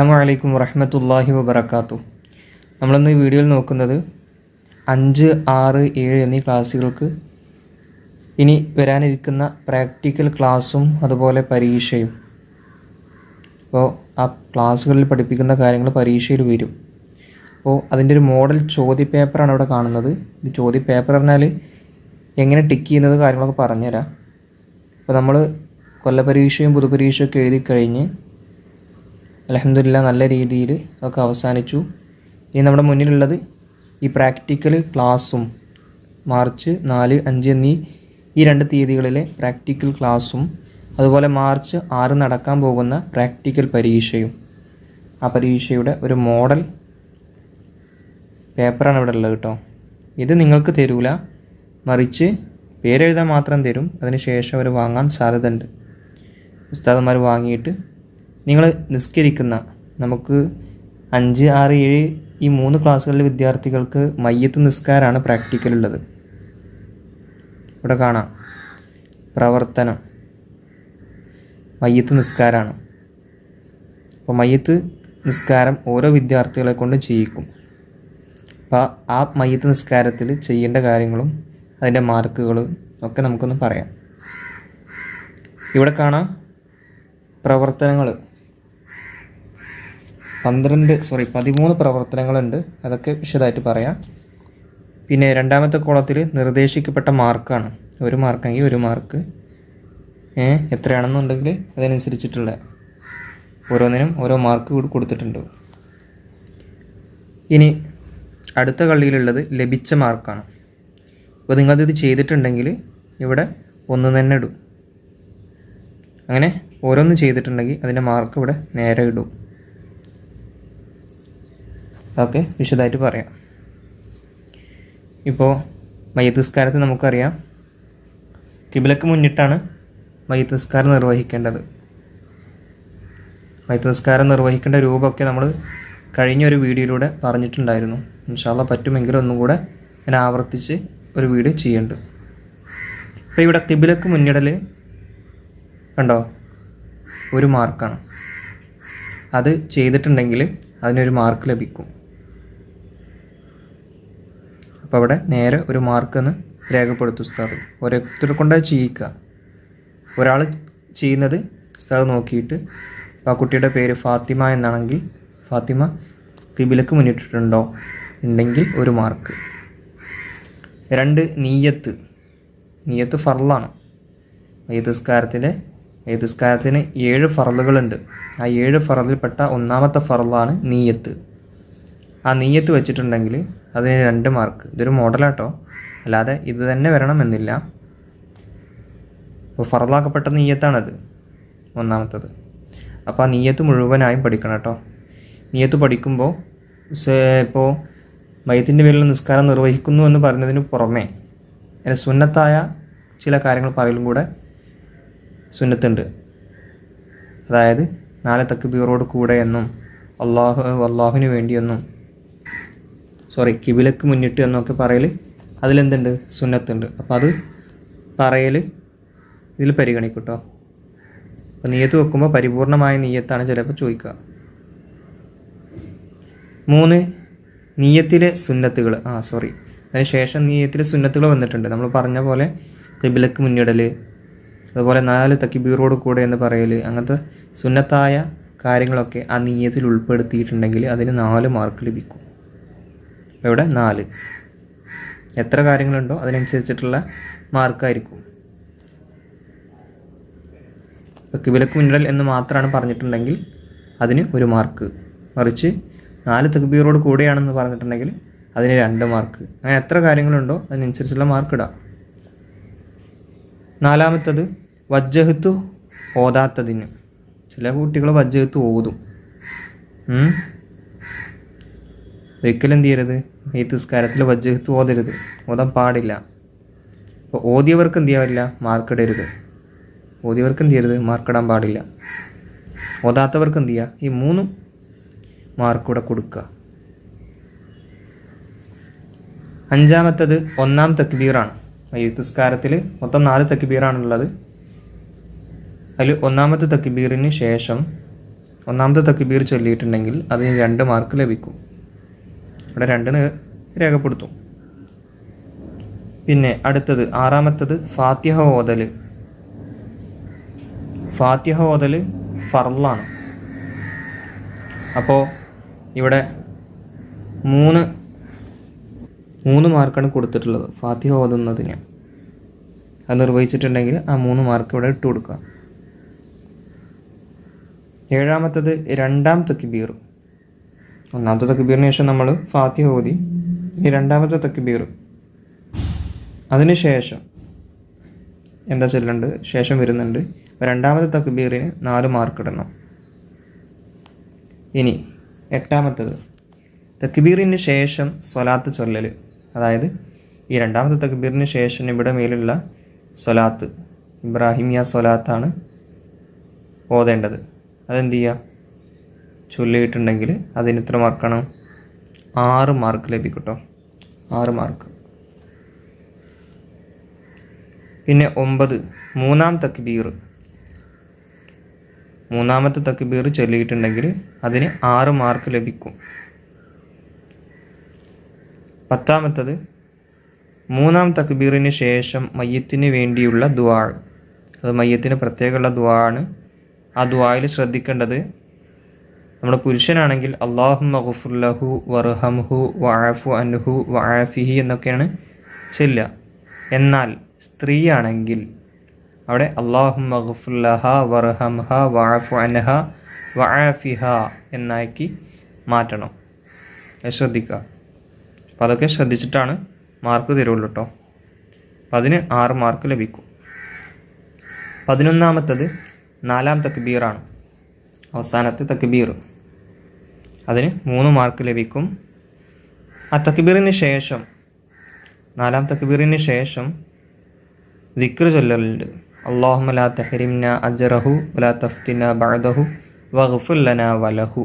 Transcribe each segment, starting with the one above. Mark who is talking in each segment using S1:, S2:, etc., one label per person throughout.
S1: അസ്സാമലൈക്കും വറഹമത്തല്ലാഹി വബർക്കാത്തു നമ്മളിന്ന് ഈ വീഡിയോയിൽ നോക്കുന്നത് അഞ്ച് ആറ് ഏഴ് എന്നീ ക്ലാസ്സുകൾക്ക് ഇനി വരാനിരിക്കുന്ന പ്രാക്ടിക്കൽ ക്ലാസ്സും അതുപോലെ പരീക്ഷയും. അപ്പോൾ ആ ക്ലാസ്സുകളിൽ പഠിപ്പിക്കുന്ന കാര്യങ്ങൾ പരീക്ഷയിൽ വരും. അപ്പോൾ അതിന്റെ ഒരു മോഡൽ ചോദ്യ പേപ്പറാണ് ഇവിടെ കാണുന്നത്. ഇത് ചോദ്യ പേപ്പർ പറഞ്ഞാൽ എങ്ങനെ ടിക്ക് ചെയ്യുന്നത് കാര്യങ്ങളൊക്കെ പറഞ്ഞുതരാം. അപ്പോൾ നമ്മൾ കൊല്ലപരീക്ഷയും പൊതുപരീക്ഷയും ഒക്കെ എഴുതി കഴിഞ്ഞ് അലഹമില്ല നല്ല രീതിയിൽ ഒക്കെ അവസാനിച്ചു. ഇനി നമ്മുടെ മുന്നിലുള്ളത് ഈ പ്രാക്ടിക്കൽ ക്ലാസ്സും മാർച്ച് നാല് അഞ്ച് എന്നീ ഈ രണ്ട് തീയതികളിലെ പ്രാക്ടിക്കൽ ക്ലാസ്സും അതുപോലെ മാർച്ച് ആറ് നടക്കാൻ പോകുന്ന പ്രാക്ടിക്കൽ പരീക്ഷയും. ആ പരീക്ഷയുടെ ഒരു മോഡൽ പേപ്പറാണ് ഇവിടെ ഉള്ളത് കേട്ടോ. ഇത് നിങ്ങൾക്ക് തരൂല. മറിച്ച് പേരെഴുതാൻ മാത്രം തരും. അതിന് ശേഷം അവർ വാങ്ങാൻ സാധ്യതയുണ്ട്. ഉസ്താദന്മാർ വാങ്ങിയിട്ട് നിങ്ങൾ നിസ്കരിക്കുന്ന നമുക്ക് അഞ്ച് ആറ് ഏഴ് ഈ മൂന്ന് ക്ലാസ്സുകളിലെ വിദ്യാർത്ഥികൾക്ക് മയ്യത്ത് നിസ്കാരമാണ് പ്രാക്ടിക്കൽ ഉള്ളത് ഇവിടെ കാണാം. പ്രവർത്തനം. മയ്യത്ത് നിസ്കാരമാണ് അപ്പോൾ മയ്യത്ത് നിസ്കാരം ഓരോ വിദ്യാർത്ഥികളെ കൊണ്ട് ചെയ്യിക്കും. അപ്പോൾ ആ മയ്യത്ത് നിസ്കാരത്തിൽ ചെയ്യേണ്ട കാര്യങ്ങളും അതിന്റെ മാർക്കുകളും ഒക്കെ നമുക്കൊന്ന് പറയാം. ഇവിടെ കാണാം. പ്രവർത്തനങ്ങൾ പന്ത്രണ്ട് സോറി പതിമൂന്ന് പ്രവർത്തനങ്ങളുണ്ട്. അതൊക്കെ വിശദമായിട്ട് പറയാം. പിന്നെ രണ്ടാമത്തെ കോളത്തിൽ നിർദ്ദേശിക്കപ്പെട്ട മാർക്കാണ് ഒരു മാർക്കെങ്കിൽ ഒരു മാർക്ക് ഏ എത്രയാണെന്നുണ്ടെങ്കിൽ അതിനനുസരിച്ചിട്ടുള്ള ഓരോന്നിനും ഓരോ മാർക്ക് കൂടി കൊടുത്തിട്ടുണ്ട്. ഇനി അടുത്ത കള്ളിയിലുള്ളത് ലഭിച്ച മാർക്കാണ് അപ്പോൾ നിങ്ങളത് ചെയ്തിട്ടുണ്ടെങ്കിൽ ഇവിടെ ഒന്ന് തന്നെ ഇടും. അങ്ങനെ ഓരോന്ന് ചെയ്തിട്ടുണ്ടെങ്കിൽ അതിന്റെ മാർക്ക് ഇവിടെ നേരെ ഇടും. ഓക്കെ വിശദമായിട്ട് പറയാം. ഇപ്പോൾ മയ്യത്ത് നമുക്കറിയാം. കിബിലക്ക് മുന്നിട്ടാണ് മയ്യത്ത് നിസ്കാരം നിർവഹിക്കേണ്ടത്. മയ്യത്ത് നിസ്കാരം നിർവഹിക്കേണ്ട രൂപമൊക്കെ നമ്മൾ കഴിഞ്ഞ ഒരു വീഡിയോയിലൂടെ പറഞ്ഞിട്ടുണ്ടായിരുന്നു. ഇൻഷാല്ല പറ്റുമെങ്കിൽ ഒന്നും കൂടെ ഞാൻ ആവർത്തിച്ച് ഒരു വീഡിയോ ചെയ്യുന്നുണ്ട് അപ്പോൾ ഇവിടെ കിബിലക്ക് മുന്നിടൽ കണ്ടോ? ഒരു മാർക്കാണ്. അത് ചെയ്തിട്ടുണ്ടെങ്കിൽ അതിനൊരു മാർക്ക് ലഭിക്കും. അപ്പോൾ അവിടെ നേരെ ഒരു മാർക്കെന്ന് രേഖപ്പെടുത്തും ഉസ്താദ്. ഓരോരുത്തരെ കൊണ്ടാ ചെയ്യിക്കുക ഒരാൾ ചെയ്യുന്നത് ഉസ്താദ് നോക്കിയിട്ട് ആ കുട്ടിയുടെ പേര് ഫാത്തിമ എന്നാണെങ്കിൽ ഫാത്തിമ കിബിലക്ക് മുന്നിട്ടിട്ടുണ്ടോ? ഉണ്ടെങ്കിൽ ഒരു മാർക്ക്. രണ്ട് നീയത്ത്. നീയത്ത് ഫറലാണ് ഏതുസ്കാരത്തിലെ ഏതുസ്കാരത്തിന് ഏഴ് ഫറലുകളുണ്ട് ആ ഏഴ് ഫറലിൽപ്പെട്ട ഒന്നാമത്തെ ഫറലാണ് നീയത്ത്. ആ നീയത്ത് വെച്ചിട്ടുണ്ടെങ്കിൽ അതിന് രണ്ട് മാർക്ക് ഇതൊരു മോഡലാട്ടോ അല്ലാതെ ഇത് തന്നെ വരണമെന്നില്ല. അപ്പോൾ ഫറലാക്കപ്പെട്ട നീയത്താണത് ഒന്നാമത്തത്. അപ്പോൾ ആ നീയത്ത് മുഴുവനായും പഠിക്കണം കേട്ടോ. നീയത്ത് പഠിക്കുമ്പോൾ ഇപ്പോൾ മയത്തിന്റെ പേരിൽ നിസ്കാരം നിർവഹിക്കുന്നു എന്ന് പറഞ്ഞതിന് പുറമേ അതിന് സുന്നത്തായ ചില കാര്യങ്ങൾ പറയലും കൂടെ സുന്നത്തുണ്ട്. അതായത് നാല് തക്ബീറോട് കൂടെ എന്നും അള്ളാഹു അള്ളാഹുവിന് വേണ്ടിയെന്നും സോറി കിബിലക്ക് മുന്നിട്ട് എന്നൊക്കെ പറയൽ അതിലെന്തുണ്ട്? സുന്നത്തുണ്ട്. അപ്പോൾ അത് പറയൽ ഇതിൽ പരിഗണിക്കും കേട്ടോ അപ്പോൾ നീയത്ത് വെക്കുമ്പോൾ പരിപൂർണമായ നീയത്താണ് ചിലപ്പോൾ ചോദിക്കുക മൂന്ന് നീയത്തിലെ സുന്നത്തുകൾ ആ സോറി. അതിന് ശേഷം നീയത്തിലെ സുന്നത്തുകൾ വന്നിട്ടുണ്ട്. നമ്മൾ പറഞ്ഞ പോലെ കിബിലക്ക് മുന്നിടൽ അതുപോലെ നാല് തക്കിബീറോട് കൂടെ എന്ന് പറയൽ അങ്ങനത്തെ സുന്നത്തായ കാര്യങ്ങളൊക്കെ ആ നീയത്തിൽ ഉൾപ്പെടുത്തിയിട്ടുണ്ടെങ്കിൽ അതിന് നാല് മാർക്ക് ലഭിക്കും. ഇവിടെ നാല്. എത്ര കാര്യങ്ങളുണ്ടോ അതിനനുസരിച്ചിട്ടുള്ള മാർക്കായിരിക്കും. ഇപ്പോൾ മിന്നൽ എന്ന് മാത്രമാണ് പറഞ്ഞിട്ടുണ്ടെങ്കിൽ അതിന് ഒരു മാർക്ക്. മറിച്ച് നാല് തക്ബീറോട് കൂടെയാണെന്ന് പറഞ്ഞിട്ടുണ്ടെങ്കിൽ അതിന് രണ്ട് മാർക്ക്. അങ്ങനെ എത്ര കാര്യങ്ങളുണ്ടോ അതിനനുസരിച്ചുള്ള മാർക്ക് ഇടാം. നാലാമത്തത് വജ്ജഹത്ത് ഓതാത്തതിന്. ചില കുട്ടികൾ വജ്ജഹത്ത് ഓതും. ഒരിക്കലും എന്ത് ചെയ്യരുത്? ഈ വജ്ജഹത്ത് ഓതരുത്. ഓതാൻ പാടില്ല. അപ്പോൾ ഓതിയവർക്ക് എന്ത് ചെയ്യാറില്ല മാർക്കിടരുത്. ഓതിയവർക്ക് എന്ത് ചെയ്യരുത്? മാർക്കിടാൻ പാടില്ല. ഓതാത്തവർക്ക് എന്ത് ചെയ്യുക ഈ മൂന്നും മാർക്കൂടെ കൊടുക്കുക. അഞ്ചാമത്തത് ഒന്നാം തക്ബീറാണ്. ഈ നിസ്കാരത്തിൽ മൊത്തം നാല് തക്ബീറാണുള്ളത്. അതിൽ ഒന്നാമത്തെ തക്ബീറിന് ശേഷം ഒന്നാമത്തെ തക്ബീർ ചൊല്ലിയിട്ടുണ്ടെങ്കിൽ അതിന് രണ്ട് മാർക്ക് ലഭിക്കും. ഇവിടെ രണ്ടിന് രേഖപ്പെടുത്തും. പിന്നെ അടുത്തത് ആറാമത്തത് ഫാത്തിഹ ഓതൽ ഫാത്തിഹ ഓതൽ ഫർലാണ് അപ്പോൾ ഇവിടെ മൂന്ന് മൂന്ന് മാർക്കാണ് കൊടുത്തിട്ടുള്ളത് ഫാത്തിഹ ഓതുന്നതിന്. അത് നിർവഹിച്ചിട്ടുണ്ടെങ്കിൽ ആ മൂന്ന് മാർക്ക് ഇവിടെ ഇട്ട് കൊടുക്കുക. ഏഴാമത്തത് രണ്ടാം തക്ബീർ. ഒന്നാമത്തെ തക്ബീറിന് ശേഷം നമ്മൾ ഫാത്തിഹ ഓതി ഇനി രണ്ടാമത്തെ തക്ബീർ. അതിനുശേഷം എന്താ ചൊല്ലുണ്ട് ശേഷം വരുന്നുണ്ട്. രണ്ടാമത്തെ തക്ബീറിന് നാല് മാർക്ക് ഇടണം. ഇനി എട്ടാമത്തത്. തക്ബീറിന് ശേഷം സ്വലാത്ത് ചൊല്ലൽ അതായത് ഈ രണ്ടാമത്തെ തക്ബീറിന് ശേഷം ഇവിടെ മേലുള്ള സ്വലാത്ത്. ഇബ്രാഹിമിയ സ്വലാത്താണ് ഓതേണ്ടത്. അതെന്ത് ചെയ്യുക ചൊല്ലിയിട്ടുണ്ടെങ്കിൽ അതിന് എത്ര മാർക്കാണ് ആറ് മാർക്ക് ലഭിക്കും കേട്ടോ ആറ് മാർക്ക് പിന്നെ ഒമ്പത്. മൂന്നാം തക്ബീർ മൂന്നാമത്തെ തക്ബീർ ചൊല്ലിയിട്ടുണ്ടെങ്കിൽ അതിന് ആറ് മാർക്ക് ലഭിക്കും. പത്താമത്തത് മൂന്നാം തക്ബീറിന് ശേഷം മയ്യത്തിന് വേണ്ടിയുള്ള ദ്വാൾ അത് മയ്യത്തിന് പ്രത്യേകമുള്ള ദ്വാ ആണ്. ആ ദ്വായിൽ ശ്രദ്ധിക്കേണ്ടത് നമ്മുടെ പുരുഷനാണെങ്കിൽ അള്ളാഹു മഹുഫുല്ലഹു വർഹംഹു വഅഫു അൻഹു വാഫിഹി എന്നൊക്കെയാണ് ചെല്ലുക. എന്നാൽ സ്ത്രീയാണെങ്കിൽ അവിടെ അള്ളാഹു മഹുഫുല്ലഹ വർഹംഹ വഅഫു അൻഹ വാഫിഹ എന്നാക്കി മാറ്റണം. ശ്രദ്ധിക്കുക. അപ്പോൾ അതൊക്കെ ശ്രദ്ധിച്ചിട്ടാണ് മാർക്ക് തരുള്ളൂ കേട്ടോ. അപ്പം അതിന് ആറ് മാർക്ക് ലഭിക്കും. പതിനൊന്നാമത്തത് നാലാം തക്ബീറാണ്. അവസാനത്തെ തക്ബീർ. അതിന് മൂന്ന് മാർക്ക് ലഭിക്കും. ആ തക്ബീറിന് ശേഷം നാലാം തക്ബീറിന് ശേഷം ദിക്ർ ചൊല്ലലുണ്ട്. അള്ളാഹുമ ലാ തഹരിംന അജറഹു വലാ തഫ്തിന ബഅദഹു വഹഫുല്ലന വലഹു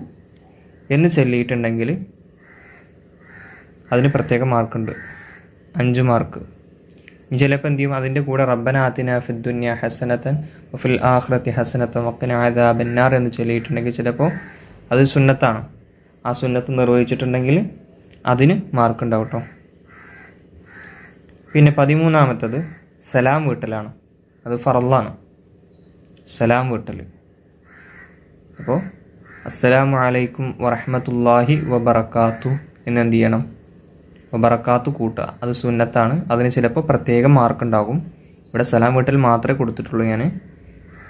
S1: എന്ന് ചൊല്ലിയിട്ടുണ്ടെങ്കിൽ അതിന് പ്രത്യേക മാർക്കുണ്ട് അഞ്ച് മാർക്ക് ചിലപ്പോൾ എന്ത് ചെയ്യും? അതിന്റെ കൂടെ റബ്ബന ആത്തിന ഫിദ്ദുന്യ ഹസനത്തൻ ഫിൽ ആഹ്റത്തി ഹസനത്തൻ വക്കന ആദാബന്നാർ എന്ന് ചൊല്ലിയിട്ടുണ്ടെങ്കിൽ ചിലപ്പോൾ അത് സുന്നത്താണ്. ആ സുന്നത്ത് നിർവഹിച്ചിട്ടുണ്ടെങ്കിൽ അതിന് മാർക്കുണ്ടാവും കേട്ടോ പിന്നെ പതിമൂന്നാമത്തത് സലാം വീട്ടലാണ്. അത് ഫറല്ലാണ് സലാം വീട്ടൽ അപ്പോൾ അസ്സലാമു അലൈക്കും വറഹമത്തല്ലാഹി വബറക്കാത്തു എന്ന് എന്ത് ചെയ്യണം? വബറക്കാത്തു കൂട്ടുക. അത് സുന്നത്താണ്. അതിന് ചിലപ്പോൾ പ്രത്യേകം മാർക്കുണ്ടാകും ഇവിടെ സലാം വീട്ടൽ മാത്രമേ കൊടുത്തിട്ടുള്ളൂ ഞാൻ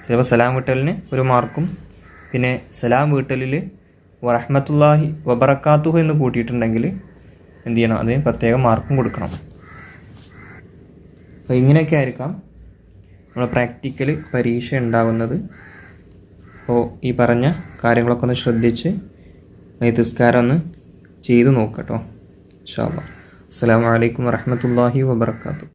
S1: ചിലപ്പോൾ സലാം വീട്ടലിന് ഒരു മാർക്കും പിന്നെ സലാം വീട്ടലിൽ വറഹമത്തുല്ലാഹി വബറക്കാത്തുഹു എന്ന് കൂട്ടിയിട്ടുണ്ടെങ്കിൽ എന്ത് ചെയ്യണം? അതിന് പ്രത്യേകം മാർക്കും കൊടുക്കണം. അപ്പോൾ ഇങ്ങനെയൊക്കെ ആയിരിക്കാം നമ്മൾ പ്രാക്ടിക്കൽ പരീക്ഷ ഉണ്ടാകുന്നത്. അപ്പോൾ ഈ പറഞ്ഞ കാര്യങ്ങളൊക്കെ ഒന്ന് ശ്രദ്ധിച്ച് നിസ്കാരം ഒന്ന് ചെയ്തു നോക്കട്ടോ ഇൻഷാ അല്ലാ അസ്സലാമു അലൈക്കും വറഹ്മത്തുള്ളാഹി വബറകാതുഹു